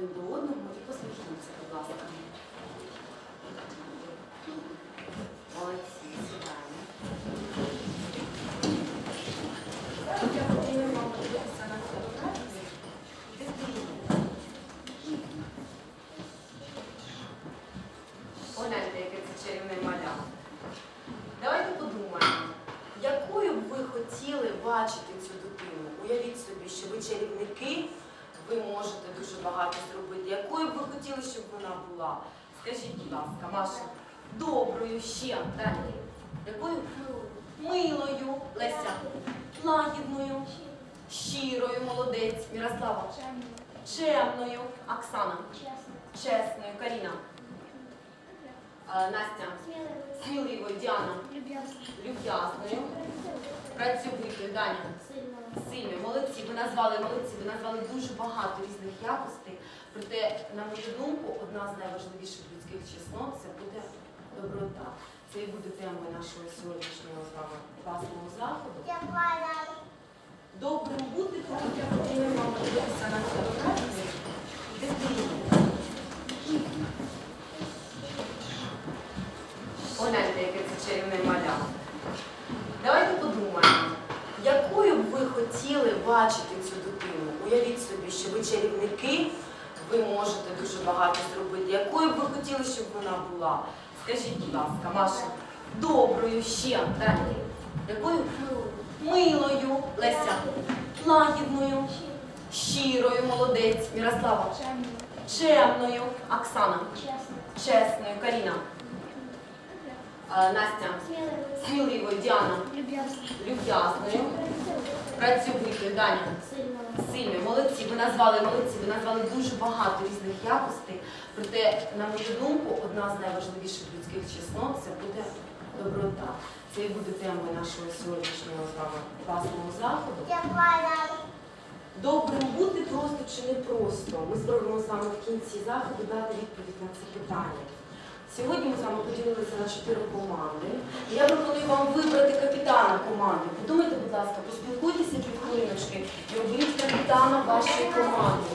один до одного і посміхніться, будь ласка. Молодці, сідаємо. Зараз я пропоную вам подивитися на фотографію дитини. Погляньте, яке це чарівне маля. Давайте подумаємо, якою б ви хотіли бачити цю дитину? Уявіть собі, що ви чарівники, ви можете дуже багато зробити. Якою б ви хотіли, щоб вона була? Скажіть, будь ласка, Маша, доброю ще, далі. Якою? Милою, Леся, лагідною, щирою, молодець, Мірослава, чемною, Оксана, чесною, Каріна, Е, Настя, сміливою, Діана, люб'язною, працьовитою, Даня, сильною. Молодці, ви назвали молодці, ви назвали дуже багато різних якостей. Проте, на мою думку, одна з найважливіших людських чеснот це буде доброта. Це і буде темою нашого сьогоднішнього з вами класного заходу. Добрим бути, тому я пропоную вам подивитися на фотографію дитини. Погляньте, яке це чарівне маля. Давайте подумаємо, якою б ви хотіли бачити цю дитину? Уявіть собі, що ви чарівники, ви можете дуже багато зробити. Якою б ви хотіли, щоб вона була? Скажіть, будь ласка, Маша, доброю ще, далі. Якою? Милою, Леся, лагідною, щирою, молодець, Мірослава, чемною, Оксана, чесною, Каріна, Е, Настя, сміливою, Діана, люб'язною, працьовитою, Даня, сильною. Молодці, ви назвали молодці, ви назвали дуже багато різних якостей. Проте, на мою думку, одна з найважливіших людських чеснот це буде доброта. Це і буде темою нашого сьогоднішнього з вами класного заходу. Добрим бути просто чи не просто? Ми спробуємо з вами в кінці заходу дати відповідь на це питання. Сьогодні ми з вами поділилися на чотири команди. Я пропоную вам вибрати капітана команди. Подумайте, будь ласка, поспілкуйтеся під хвилиночки і оберіть капітана вашої команди.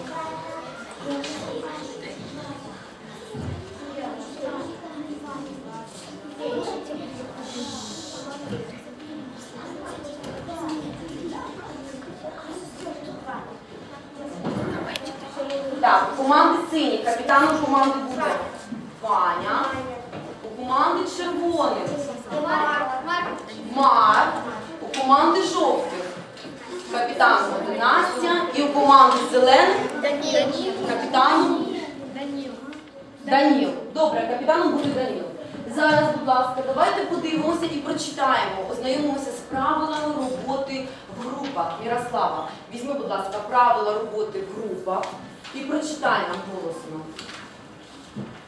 Так, у команди сині. Капітаном команди буде Ваня. У команди червоних Марк. У команди жовтих. Капітан буде Настя. І у команди зелених капітаном Даніл. Добре, капітаном буде Даніл. Зараз, будь ласка, давайте подивимося і прочитаємо, ознайомимося з правилами роботи в групах. Мірослава, візьми, будь ласка, правила роботи в групах і прочитай нам голосно.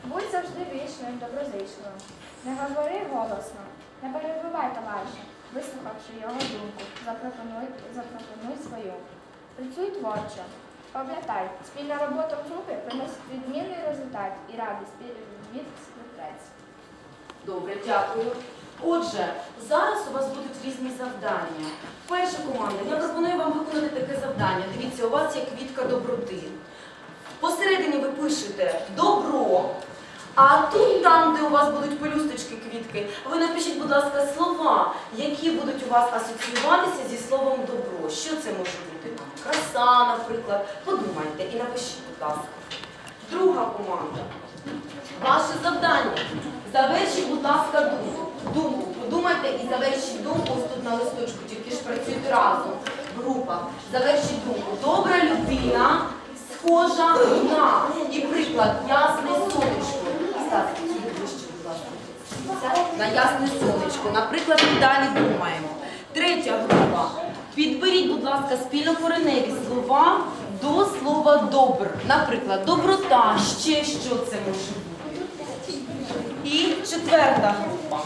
Будь завжди вічним, доброзичливим. Не говори голосно, не перебивай товариша, вислухавши його думку, запропонуй, запропонуй свою. Працюй творчо. Пам'ятай, спільна робота в групі приносить відмінний результат і радість від співпраці. Добре, дякую. Отже, зараз у вас будуть різні завдання. Перша команда, я пропоную вам виконати таке завдання. Дивіться, у вас є квітка доброти. Посередині ви пишете добро. А тут, там, де у вас будуть пелюсточки квітки, ви напишіть, будь ласка, слова, які будуть у вас асоціюватися зі словом добро. Що це може бути? Краса, наприклад. Подумайте і напишіть, будь ласка. Друга команда. Ваше завдання. Завершіть, будь ласка, думку. Думку. Подумайте і завершіть думку ось тут на листочку, тільки ж працюйте разом в групах. Завершіть думку. Добра людина схожа на. І приклад ясне сонечко. Стас, ближче, будь ласка. На ясне сонечко. Наприклад, ми далі думаємо. Третя група. Підберіть, будь ласка, спільно кореневі слова до слова добр. Наприклад, доброта, ще що це може бути. І четверта група.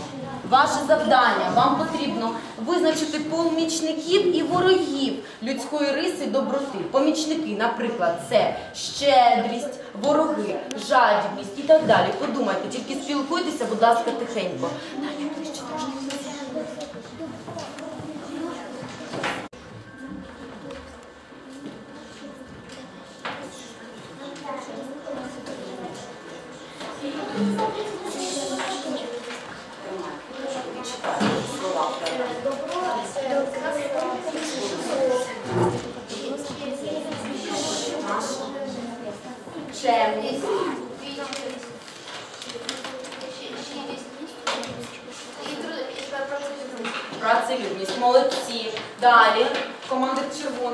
Ваше завдання. Вам потрібно визначити помічників і ворогів людської риси доброти. Помічники, наприклад, це щедрість, вороги, жадібність і так далі. Подумайте, тільки спілкуйтеся, будь ласка, тихенько. Далі ближче трошки.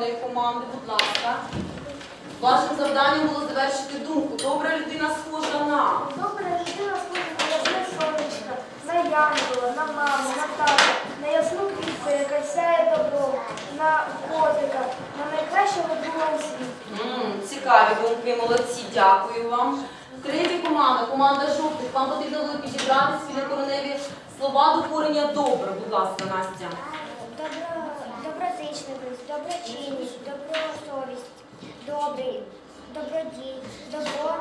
Червоної команди, будь ласка. Вашим завданням було завершити думку. Добра людина схожа на. Добре, людина схожа на ясне сонечко, на янгола, на маму, на тата, на ясну квітку, яка сяє добро, на котика, на найкращого друга у світі. М, цікаві думки, молодці, дякую вам. Третя команда, команда жовтих. Вам потрібно було підібрати свій короневі слова до корення добре. Будь ласка, Настя. Доброзичливість, доброчинність, добросовість, добрий, добродій, добро,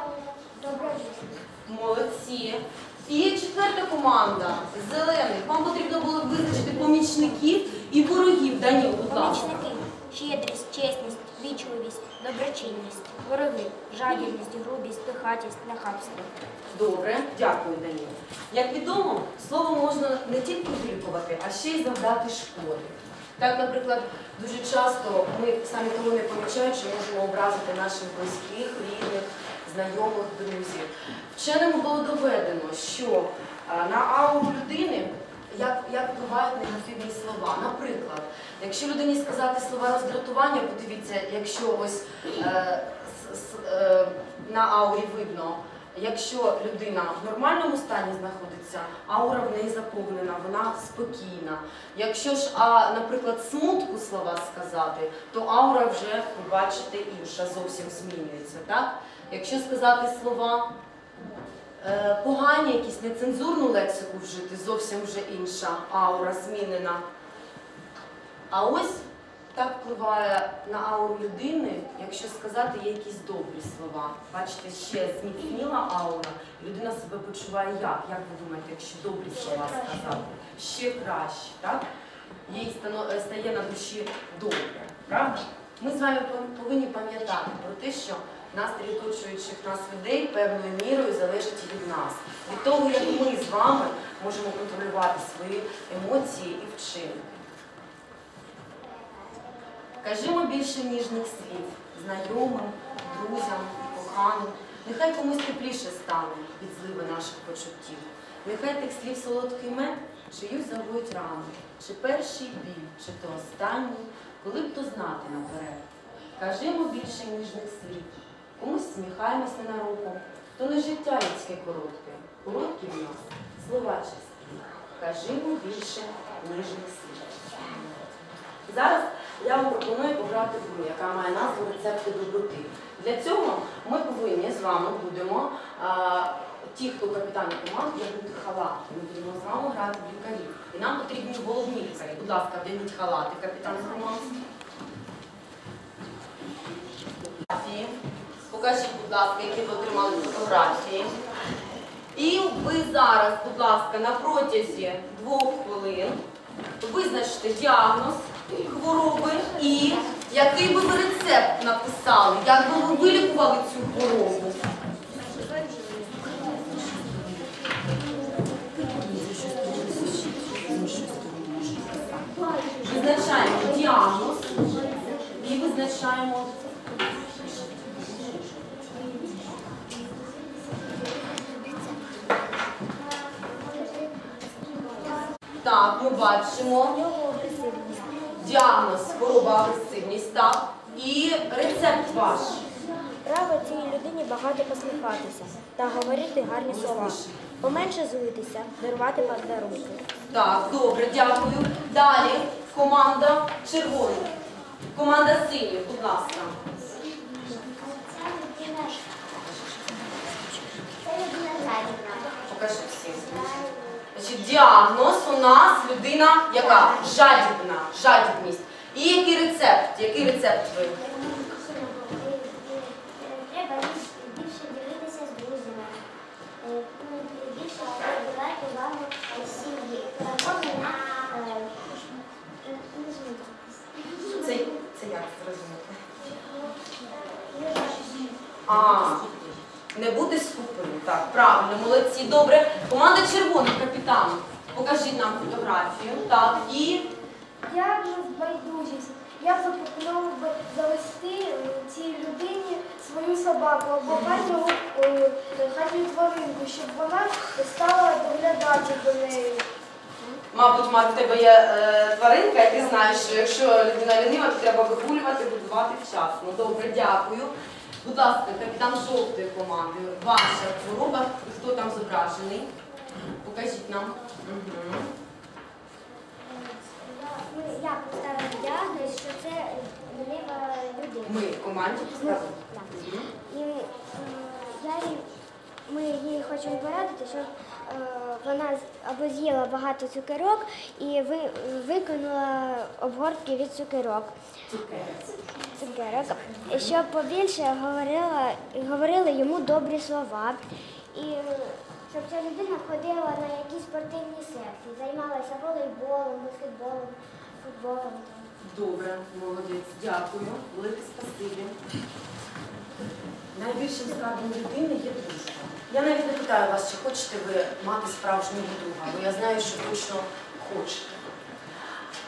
добродійність. Молодці. І четверта команда зелених. Вам потрібно було визначити помічників і ворогів. Даніл, будь ласка. Помічники, щедрість, чесність, вічливість, доброчинність, вороги, жадібність, грубість, пихатість, нахабство. Добре, дякую, Даніл. Як відомо, слово можна не тільки вилікувати, а ще й завдати шкоди. Так, наприклад, дуже часто ми самі того не помічаючи, можемо образити наших близьких, рідних, знайомих, друзів. Вченими було доведено, що на ауру людини як, як впливають негативні слова. Наприклад, якщо людині сказати слова роздратування, подивіться, якщо ось е, с- е, на аурі видно, якщо людина в нормальному стані знаходиться, аура в неї заповнена, вона спокійна. Якщо ж, а, наприклад, смутку слова сказати, то аура вже, ви бачите, інша, зовсім змінюється. Так? Якщо сказати слова е, погані, якісь нецензурну лексику вжити, зовсім вже інша аура змінена. А ось так впливає на ауру людини, якщо сказати є якісь добрі слова. Бачите, ще зміцніла аура, людина себе почуває як? Як ви думаєте, якщо добрі слова сказати? Ще краще, так? Їй е, стає на душі добре, правда? Ми з вами повинні пам'ятати про те, що настрій оточуючих нас людей певною мірою залежить від нас, від того, як ми з вами можемо контролювати свої емоції і вчинки. Кажімо більше ніжних слів знайомим, друзям, коханим. Нехай комусь тепліше стане від зливи наших почуттів. Нехай тих слів солодкий мед чиюсь загоїть рану, чи перший біль, чи то останній, коли б то знати наперед. Кажімо більше ніжних слів. Комусь сміхаємось ненароком, то не життя людське коротке, короткі в нас слова честі. Кажімо більше ніжних слів. Зараз я вам пропоную пограти в гру, яка має назву рецепти доброти. Для цього ми повинні з вами будемо, ті, хто капітани команд, вдягнути халати. Ми будемо з вами грати в лікарів. І нам потрібні головні лікарі. Будь ласка, вдягніть халати, капітани команд. Покажіть, будь ласка, які ви отримали фотографії. І ви зараз, будь ласка, на протязі двох хвилин визначте діагноз хвороби і який би ви рецепт написали, як би ви вилікували цю хворобу. Визначаємо діагноз і визначаємо Так, ми бачимо діагноз хвороба агресивність. І рецепт ваш. Треба цій людині багато посміхатися та говорити гарні слова. Поменше злитися, дарувати подарунки. Так, добре, дякую. Далі команда червоних. Команда синіх, будь ласка. Покажи всім. Значить, діагноз у нас людина яка? Жадібна, жадібність. І який рецепт? Який рецепт ви? Треба більше ділитися з друзями, більше приділяти увагу сім'ї. Це як зрозуміти? А, Не бути скупим. Так, правильно, молодці. Добре. Команда червоних капітан. Покажіть нам фотографію. Так, і Я б не байдужість. Я запропонував би завести е, цій людині свою собаку або хатню, е, хатню тваринку, щоб вона стала доглядати до неї. Мабуть, мать, в тебе є е, тваринка, і ти знаєш, що якщо людина лінива, то треба вигулювати, будувати вчасно. Добре, дякую. Будь ласка, капітан жовтої команди. Ваша хвороба, хто там зображений? Покажіть нам. Угу. Ми, я поставила діагноз, що це лінива людина. Ми в команді поставили. Так. І е, я їй, ми їй хочемо порадити, щоб е, вона або з'їла багато цукерок і ви, виконала обгортки від цукерок. Цукерок, щоб побільше говорила, говорили йому добрі слова. І е, щоб ця людина ходила на якісь спортивні секції, займалася волейболом, баскетболом, футболом. Добре, молодець, дякую. Велике спасибі. Найбільшим скарбом людини є дружба. Я навіть не питаю вас, чи хочете ви мати справжнього друга, бо я знаю, що точно хочете.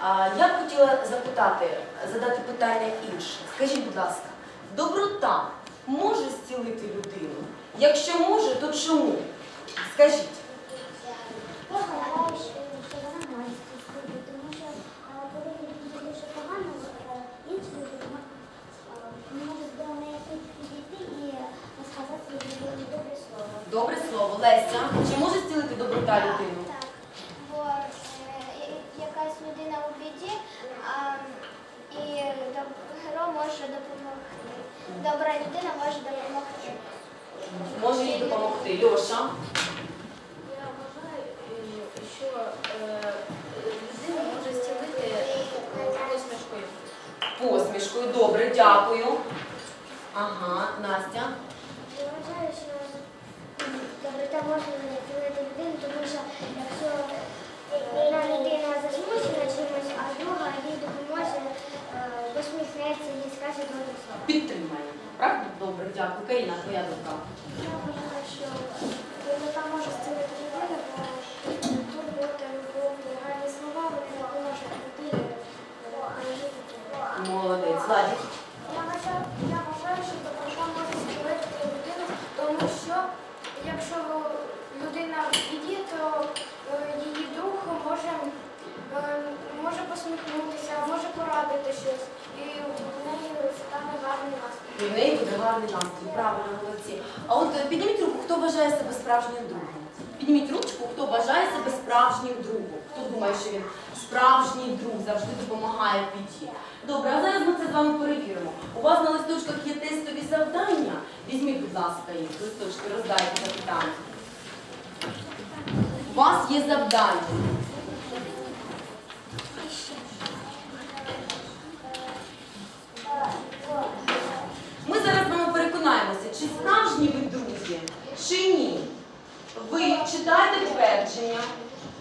А, я б хотіла запитати, задати питання інше. Скажіть, будь ласка, доброта може зцілити людину? Якщо може, то чому? Скажіть. Я вважаю, що, що вона має стосунки, тому що е, коли людина дуже погано, е, інші люди мо- е, можуть до неї підійти і е, сказати їй добре слово. Добре слово, Леся, чи може зцілити доброта людину? Так, бо е, якась людина у біді, а, і добро може допомогти. Добра людина може допомогти. Може їй допомогти. Льоша. Я вважаю, е, що е, людина може зцілити посмішкою. Посмішкою. Добре, дякую. Ага, Настя. Доброта може зцілити людину, тому що якщо одна людина засмучена чимось, а друга їй допоможе, е, посміхнеться і скаже добре слово. Підтримає. Правда? Добре, дякую. Каріна, твоя думка. Я вважаю, що доброта може зцілити людину, бо турбота, любов, гарні слова, вони допоможуть людині. Молодець. Ладі. Я вважаю, я вважаю, що доброта може зцілити людину, тому що якщо людина в біді, то е, її друг може, е, може посміхнутися, може порадити щось, і в неї стане гарний настрій. В неї буде гарний настрій. Правильно, молодці. А от е, підніміть руку, хто вважає себе справжнім другом. Підніміть ручку, хто вважає себе справжнім другом. Хто думає, що він справжній друг завжди допомагає в біді. Добре, а зараз ми це з вами перевіримо. У вас на листочках є тестові завдання. Візьміть, будь ласка, їх листочки, роздайте запитання. У вас є завдання. Ми зараз з переконаємося, чи справжні ви друзі, чи ні. Ви читаєте твердження,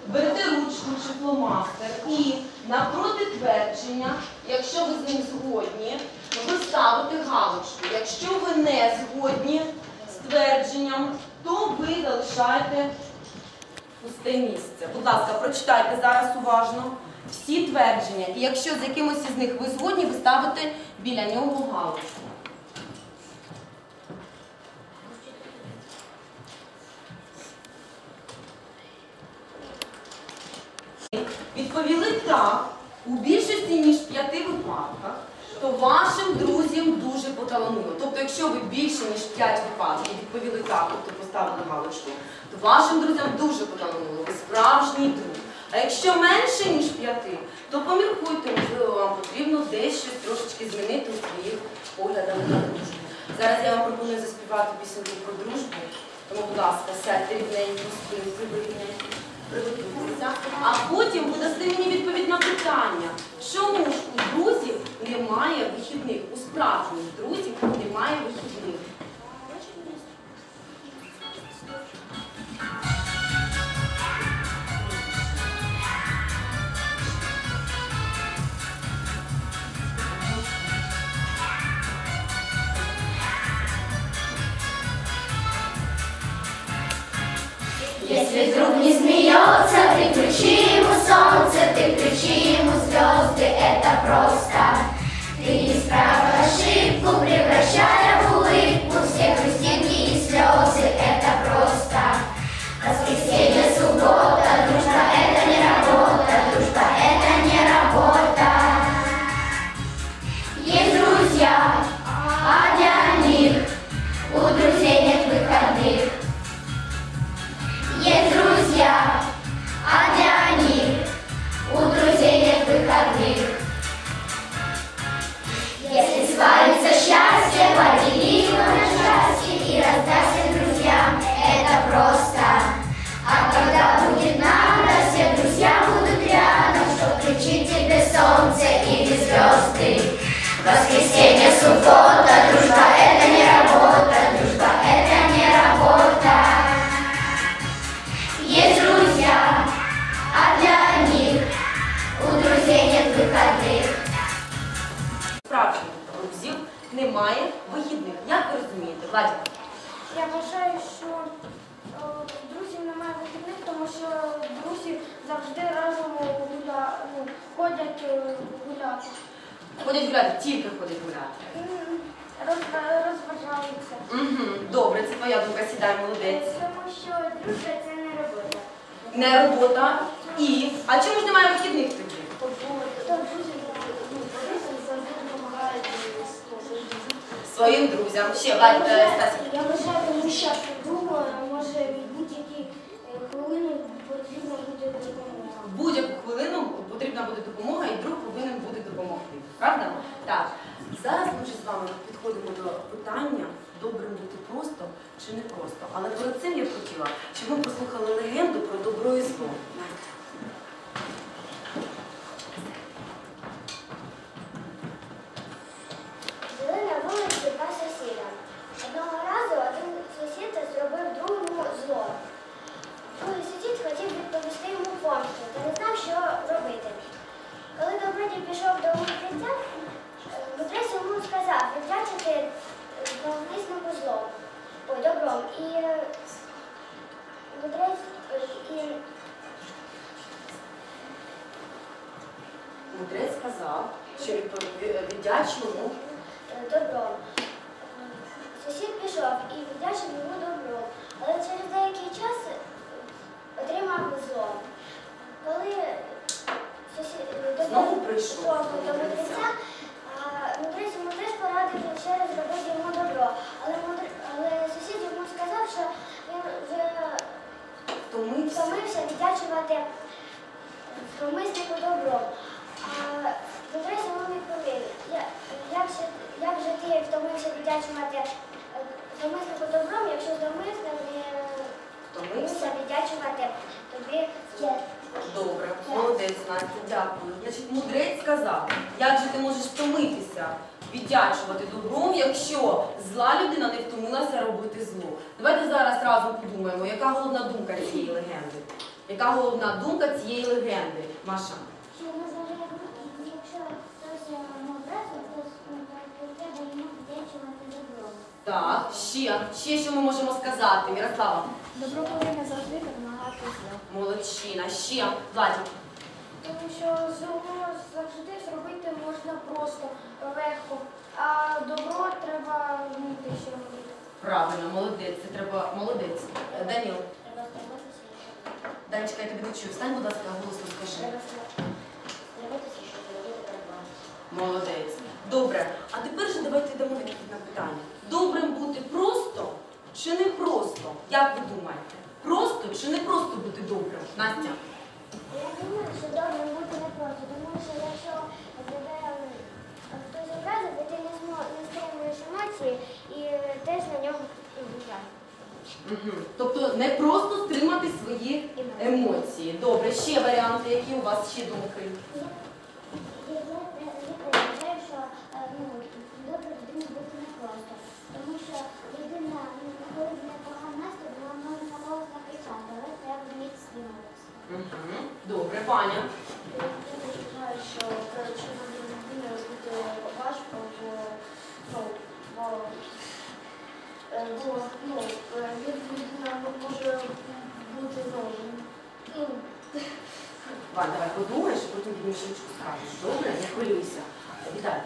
берете ручку чи фломастер і навпроти твердження, якщо ви з ним згодні, ви ставите галочку. Якщо ви не згодні з твердженням, то ви залишаєте пусте місце. Будь ласка, прочитайте зараз уважно всі твердження. І якщо з якимось із них ви згодні, ви ставите біля нього галочку. Відповіли так у більшості ніж п'яти випадках, то вашим друзям дуже поталанило. Тобто, якщо ви більше ніж п'ять випадків відповіли так, тобто поставили галочку, то вашим друзям дуже поталанило. Ви справжній друг. А якщо менше ніж п'яти, то поміркуйте, можливо, вам потрібно дещо трошечки змінити у своїх поглядах на дружбу. Зараз я вам пропоную заспівати пісеньку про дружбу. Тому, будь ласка, сядьте рівненько, спинки вирівняйте, приготуйтеся. А потім ви дасте мені відповідь на питання, чому ж у друзів немає вихідних? У справжніх друзів немає вихідних. Если друг не смеется, ты включи ему солнце, ты включи ему звезды, это просто. На счастье и раздайся друзьям, это просто. А когда будет надо, все друзья будут рядом, чтоб включить тебе солнце или звезды. Воскресенье, суббота, гуляти. Ходять гуляти, тільки ходять гуляти. Розважаються. Угу. Добре, це твоя думка, сідай, молодець. Тому що дружба це не робота. Не робота. І. А чому ж немає вихідних тоді? Ну, завжди допомагають Своїм друзям. Ще Владі, е, Стасі. Я вважаю, тому що друга може від будь-які е, хвилини потрібно буде допомога. В будь-яку хвилину потрібна буде допомога, і друг повинен буде допомогти. Правда? Так. Зараз ми з вами підходимо до питання, добрим бути просто чи не просто. Але перед цим я б хотіла, щоб ми послухали легенду про добро і зло. novidades no молодець, Настя, дякую. Значить, мудрець сказав, як же ти можеш втомитися, віддячувати добром, якщо зла людина не втомилася робити зло. Давайте зараз разом подумаємо, яка головна думка цієї легенди. Яка головна думка цієї легенди, Маша? Що ми зараз, якщо хтось йому образив, то ну, то треба йому віддячувати добром. Так, ще, ще що ми можемо сказати, Мірослава? Добро повинно завжди допомагати зло. Молодчина, ще, Владі. Тому що зло завжди зробити можна просто, легко, а добро треба вміти ще робити. Правильно, молодець, це треба, молодець. Даніл, Треба стремитися. Данечка, я тебе не чую. Встань, будь ласка, голосно скажи. Треба стремитися, щоб робити добро. Молодець. Добре. А тепер же давайте дамо відповідь на питання. Добрим бути просто чи не просто? Як ви думаєте? Просто чи не просто бути добрим? Настя? Я думаю, що добре бути не тому що якщо тебе хтось образив, ти не стримуєш емоції і теж на ньому. Угу. Тобто не просто стримати свої емоції. Добре, ще варіанти, які у вас ще думки? Я вважаю, що е, ну, добре людині бути не просто, тому що людина, ну, коли в неї погана настрій, вона може на когось накричати, але треба вміти стримуватися. Угу. Добре, Ваня. Я що якщо людина бути важко, бо е, е, людина може бути. Ну, Вань, давай подумаєш, потім швидко скажеш. Добре, не хвилюйся. Вітаю.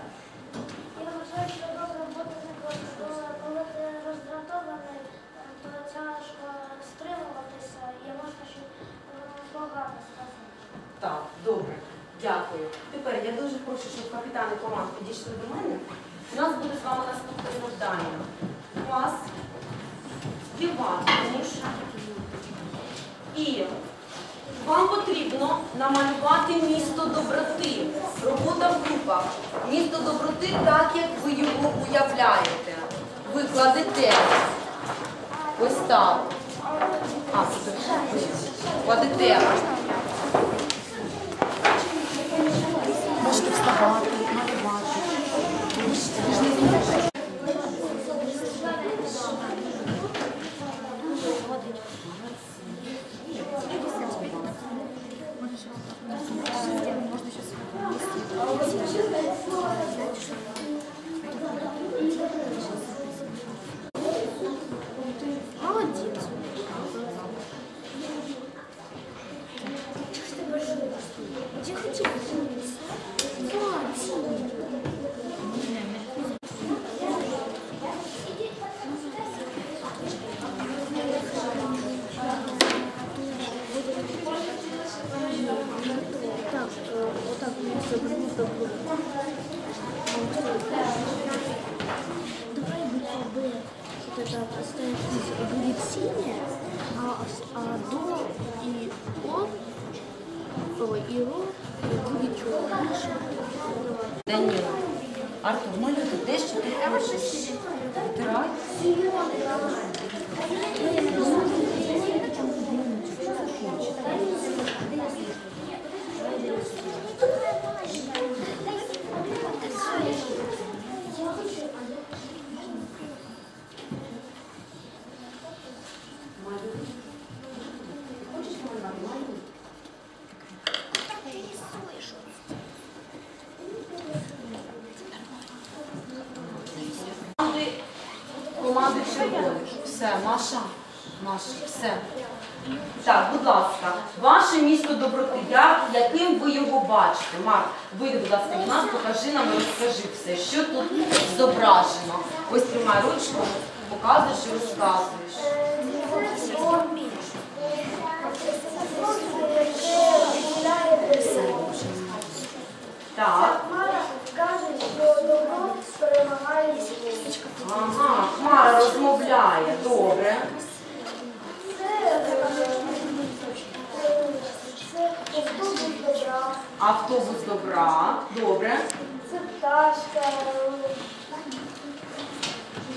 Я вважаю, що добре бути не коли, ти роздратований, е, то тяжко стримуватися і можна ще е, погано сказати. Так, добре, дякую. Тепер я дуже прошу, щоб капітани команд підійшли до мене. У нас буде з вами наступне завдання. Вас співати. І вам потрібно намалювати місто доброти. Робота в групах. Місто доброти так, як ви його уявляєте. Ви кладете ось так. А, супер. Кладете. Можете вставати, малювати. Давай буква Б вот это оставить будет синяя, а, а до и О, ой, и Ро будет черная. Даніла. Артур, ну люди, де що ти хочеш. Витирай. Малюй. Хочеш малювати? Малюй. Команди, команди червоних. Все, Маша, Маша, все. Так, будь ласка, ваше місто доброти, як, яким ви його бачите? Марк, вийди, будь ласка, до нас, покажи нам і розкажи все, що тут зображено. Ось тримай ручку, показуєш і розказуєш. Так, Мара каже, що добро перемагає зло. ага, Хмара розмовляє, добре. Це, це автобус добра, Автобус добра, добре. це пташка,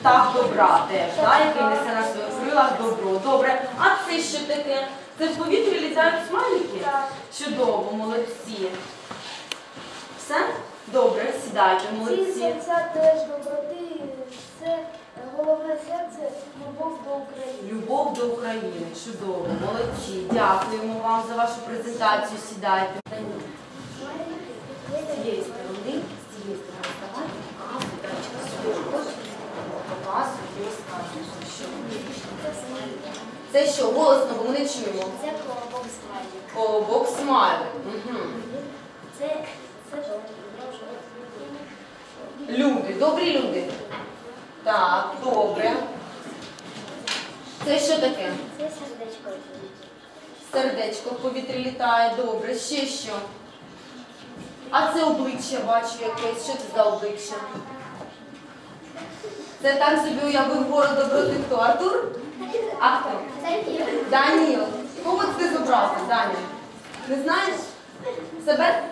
Так, добра теж, да, який несе на своїх крилах добро. Добре. А це що таке? Це в повітрі літають смайлики? Так. Чудово, молодці. Все? Добре, сідайте, ці молодці. серця теж доброти, це головне серце любов до України. Любов до України. Чудово, молодці. Дякуємо вам за вашу презентацію. Сідайте. З цієї сторони, з цієї сторони. Що? Це що, голосно, бо ми не чуємо. Це колобок смайлик. Колобок смайлик. Угу. Це, це Люди, добрі люди. Так, добре. Це що таке? Це сердечко. Сердечко в повітрі літає, добре. Ще що? А це обличчя бачу якесь. Що це за обличчя? Це так собі уявив гору доброти хто? Артур? А хто? Даніл. Кого це ти зобразив, Даніл? Не знаєш? Себе?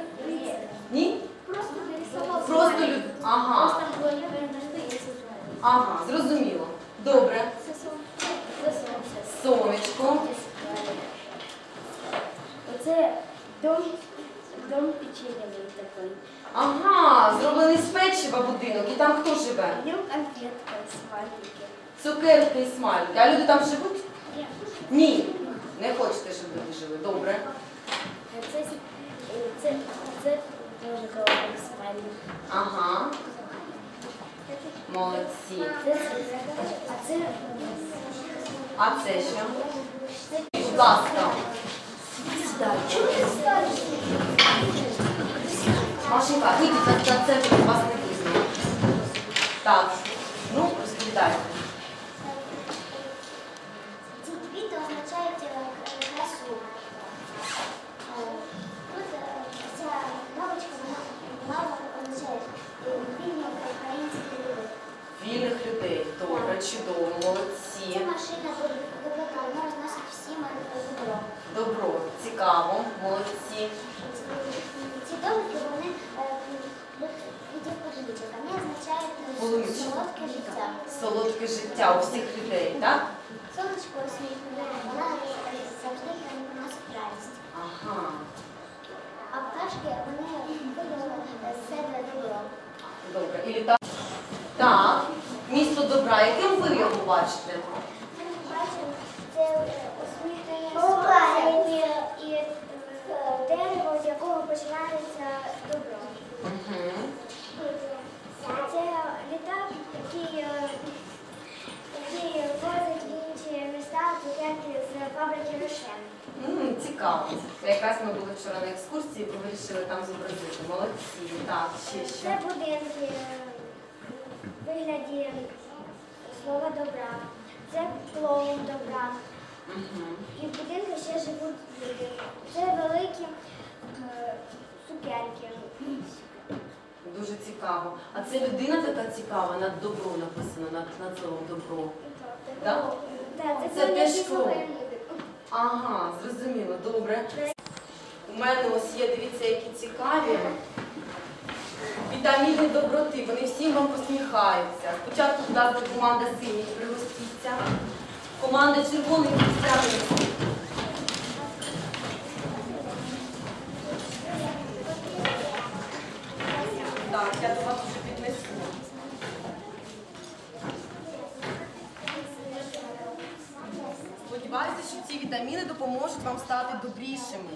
Ні? Просто нарисував. Просто люд. Ага. Просто було Ага, зрозуміло. Добре. Це сонце. Це сонце. Сонечко. Оце дом, дом печеньевий такий. Ага, зроблений з печива будинок. І там хто живе? Нем конфетка, смайлики. Цукерки і смайлики. А люди там живуть? Ні. Ні. Не хочете, щоб люди жили. Добре. Це, це, це теж колобок смайлик. Ага. Молодці. А це А це що? будь ласка. Чому ти сідаєш? Машенька, вийдіть на, центр, вас не видно. Так, ну, розповідайте. Ці квіти означають красу. Тут е, ця навичка мало означає е. Вільних людей. Добре, чудово, молодці. Життя у всіх людей, так? Сонечко освітлює, вона е, завжди приносить радість. Ага. А пташки, вони з себе добро. Добре. І літа. Так, місто добра. Яким ви його бачите? Ми бачимо це усміхнення і е, дерево, з якого починається добро. Угу. Це літак, який, е, який возить в інші міста цукерки з фабрики Рошен. М, цікаво. Якраз ми були вчора на екскурсії, ви вирішили там зобразити. Молодці. Так, ще Це будинки в вигляді слова добра. Це клоун добра. І в будинку ще живуть люди. Це великі е, цукерки. Дуже цікаво. А це людина така цікава, над добро написано, над, над словом добро. Так, Це теж це. Ага, зрозуміло, добре. У мене ось є, дивіться, які цікаві. Вітаміни доброти, вони всім вам посміхаються. Спочатку, будь ласка, команда синіх пригостіться. Команда червоних підтягнеться. Так, я до вас вже піднесу. Сподіваюся, що ці вітаміни допоможуть вам стати добрішими.